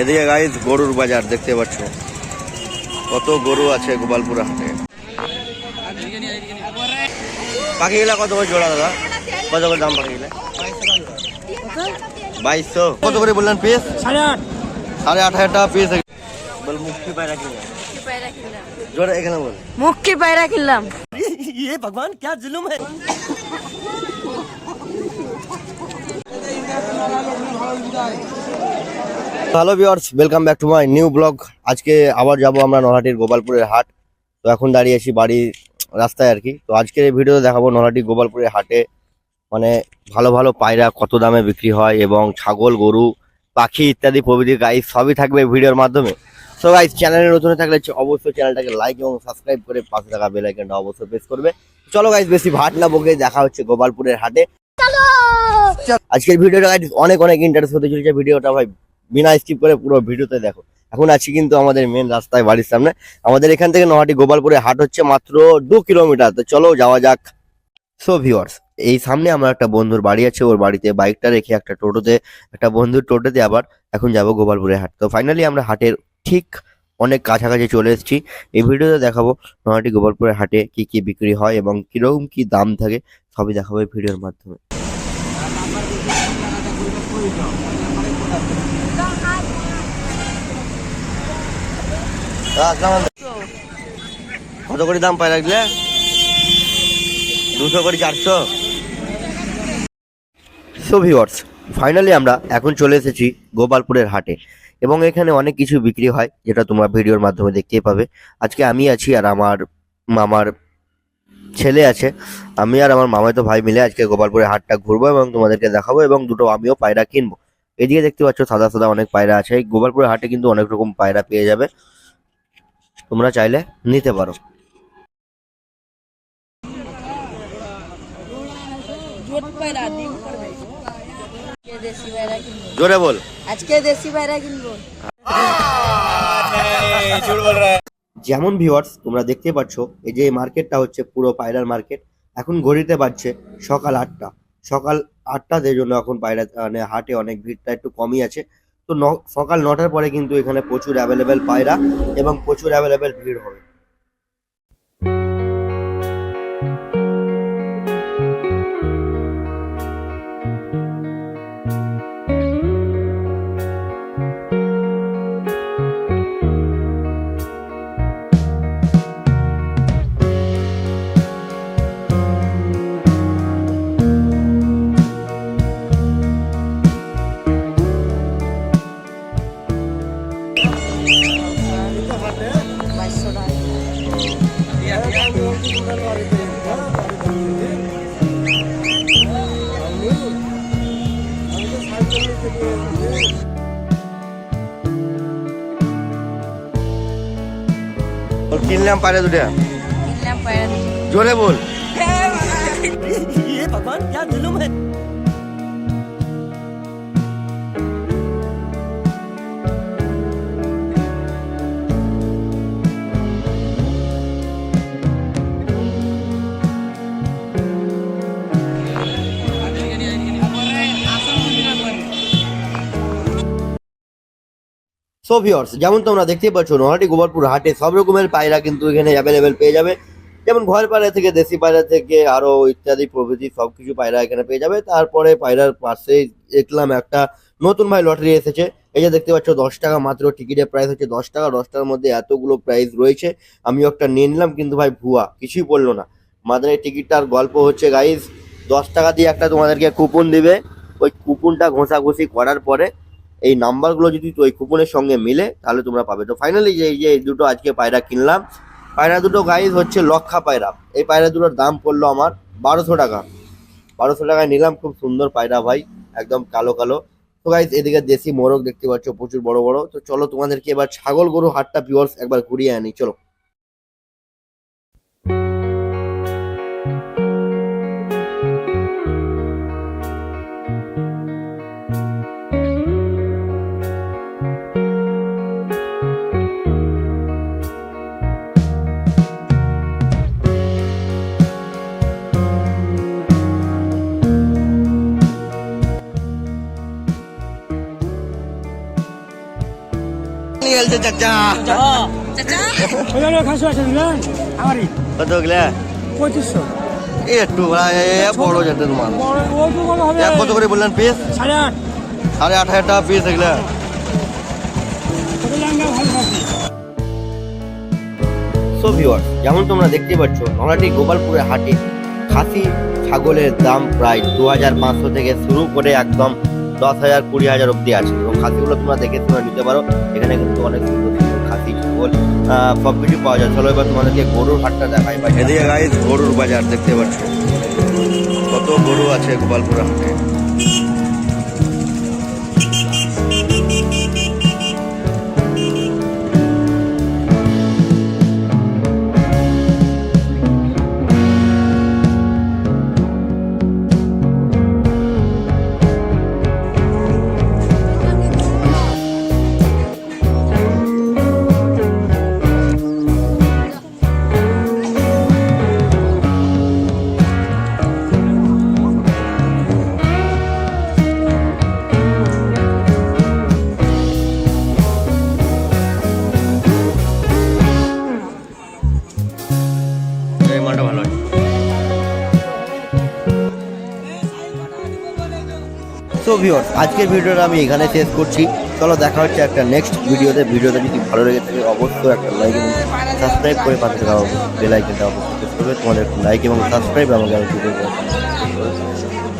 এদিকে গাইজ গরুর বাজার দেখতে পাচ্ছ কত গরু আছে গোপালপুর হাটে পাখিগুলা কত করে জোড়া দাদা কত করে দাম পাখিগুলা বাইশশো কত করে বললেন পিস সাড়ে আট সাড়ে আট হাজার টাকা পিস বল মুক্তি পায়রা কিনা পায়রা কিনলাম জোরে এখানে বল মুখী পায়রা কিনলাম ये भगवान क्या जुलुम है hello viewers welcome back to my new blog আজকে আবার যাব আমরা নলহাটির গোপালপুরের হাট। তো এখন দাঁড়িয়ে আছি বাড়ির রাস্তায় আর কি। তো আজকের এই ভিডিওতে দেখাবো নলহাটি গোপালপুরের হাটে মানে ভালো ভালো পায়রা কত দামে বিক্রি হয় এবং ছাগল গরু পাখি ইত্যাদি প্রভৃতি গাইস সবই থাকবে ভিডিওর মাধ্যমে। সো গাইজ চ্যানেলে নতুন থাকলে অবশ্যই চ্যানেলটাকে লাইক এবং সাবস্ক্রাইব করে পাশে থাকা বেল আইকনটা অবশ্যই প্রেস করবে। চলো গাইজ বেশি ভাট না বকে দেখা হচ্ছে গোপালপুরের হাটে। আজকের ভিডিওটা অনেক অনেক ইন্টারেস্ট হতে চলেছে। ভিডিওটা ভাই বিনা স্কিপ করে পুরো ভিডিওতে দেখো। এখন আছি কিন্তু আমাদের মেন রাস্তায়, বাড়ির সামনে। আমাদের এখান থেকে নহাটি গোপালপুরে হাট হচ্ছে মাত্র দু কিলোমিটার। তো চলো যাওয়া যাক। সো ভিউয়ার্স এই সামনে আমার একটা বন্ধুর বাড়ি আছে। ওর বাড়িতে বাইকটা রেখে একটা টোটোতে, একটা বন্ধুর টোটোতে আবার এখন যাব গোপালপুরে হাট। তো ফাইনালি আমরা হাটের ঠিক অনেক কাছাকাছি চলে এসেছি। এই ভিডিওতে দেখাবো নহাটি গোপালপুরের হাটে কি কি বিক্রি হয় এবং কীরকম কি দাম থাকে, সবই দেখাবো এই ভিডিওর মাধ্যমে। কত করে দাম পাই রাখলে? দুশো করে চারশো। সো ভিওয়ার্স ফাইনালি আমরা এখন চলে এসেছি গোপালপুরের হাটে। এবং এখানে অনেক কিছু বিক্রি হয়, যেটা তোমরা ভিডিওর মাধ্যমে দেখতেই পাবে। আজকে আমি আছি আর আমার মামার ছেলে আছে। আমি আর আমার মামাতো ভাই মিলে আজকে গোপালপুরের হাটটা ঘুরবো এবং তোমাদেরকে দেখাবো এবং দুটো আমিও পায়রা কিনবো। এদিকে দেখতে পাচ্ছ সাদা সাদা অনেক পায়রা আছে। এই গোপালপুরের হাটে কিন্তু অনেক রকম পায়রা পেয়ে যাবে। তোমরা চাইলে নিতে পারো। জোরে বল। আজকে দেশি পায়রা কিনবো যেমন ভিউয়ার্স তোমরা দেখতে পাচ্ছ, এই যে মার্কেটটা হচ্ছে পুরো পায়রার মার্কেট এখন ঘড়িতে বাজছে সকাল আটটা। সকাল আটটাতে জন্য এখন বাইরে মানে হাটে অনেক ভিড়টা একটু কমই আছে। তো সকাল নটার পরে কিন্তু এখানে প্রচুর অ্যাভেলেবেল পায়রা এবং প্রচুর অ্যাভেলেবেল ভিড় হবে। কিনলাম পায়রা দুটা। কিনলাম পায়রা জোরে বল। ये সো যেমন তোমরা দেখতেই পাচ্ছ নহাটি গোপালপুর হাটে সব রকমের পায়রা কিন্তু এখানে অ্যাভেলেবেল পেয়ে যাবে। যেমন ঘর পায়রা থেকে, দেশি পায়রা থেকে আরও ইত্যাদি প্রভৃতি সব কিছু পায়রা এখানে পেয়ে যাবে। তারপরে পায়রার পাশেই দেখলাম একটা নতুন ভাই লটারি এসেছে। এই যে দেখতে পাচ্ছ, দশ টাকা মাত্র টিকিটের প্রাইস হচ্ছে দশ টাকা। দশটার মধ্যে এতগুলো প্রাইস রয়েছে। আমিও একটা নিয়ে নিলাম, কিন্তু ভাই ভুয়া, কিছুই পড়ল না। আমাদের এই টিকিটটার গল্প হচ্ছে গাইজ দশ টাকা দিয়ে একটা তোমাদেরকে কুপন দিবে। ওই কুপনটা ঘষাঘষি করার পরে এই নাম্বারগুলো যদি ওই কুপনের সঙ্গে মিলে, তাহলে তোমরা পাবে। তো ফাইনালি যে এই যে দুটো আজকে পায়রা কিনলাম, পায়রা দুটো গাইজ হচ্ছে লক্ষা পায়রা। এই পায়রা দুটোর দাম পড়ল আমার বারোশো টাকা। বারোশো টাকায় নিলাম, খুব সুন্দর পায়রা ভাই, একদম কালো কালো। তো গাইজ এদিকে দেশি মোরগ দেখতে পাচ্ছ, প্রচুর বড় বড়। তো চলো তোমাদেরকে এবার ছাগল গরু হাটটা পিওর্স একবার ঘুরিয়ে আনি, চলো। এলছে চাচা। কত গেলে পঁচিশশো। একটু বড় যাতে তোমার কত করে বললেন পিস সাড়ে আট। সাড়ে আট হাজার টাকা পিস এগুলা। সো ভিউয়ার যেমন তোমরা দেখতে পাচ্ছ নলাটি গোপালপুরের হাটে খাসি ছাগলের দাম প্রায় দু হাজার পাঁচশো থেকে শুরু করে একদম দশ হাজার, কুড়ি হাজার অব্দি আছে এবং খাসিগুলো তোমরা দেখে তোমরা নিতে পারো। এখানে কিন্তু অনেক সুন্দর সুন্দর খাসি ছাগল সব কিছু পাওয়া যায়। চলো এবার তোমাদেরকে গরুর হাটটা দেখাই। এদিকে গাইজ গরুর বাজার দেখতে পাচ্ছ। কত গরু আছে গোপালপুর হাটে। এই মালটা ভালো আছে। সো ভিউয়ার্স আজকের ভিডিওটা আমি এখানে শেষ করছি। চলো দেখা হচ্ছে একটা নেক্সট ভিডিওতে ভিডিওটা যদি ভালো লেগে থাকে, অবশ্যই একটা লাইক এবং সাবস্ক্রাইব করে পাশে থাকা আইকনটা অবশ্যই করবে। তোমাদের লাইক এবং সাবস্ক্রাইব আমাকে আরও ভিডিও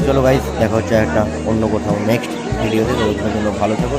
চলো গাইস দেখা হচ্ছে একটা অন্য কোথাও নেক্সট ভিডিওতে ততক্ষণের জন্য ভালো থাকো।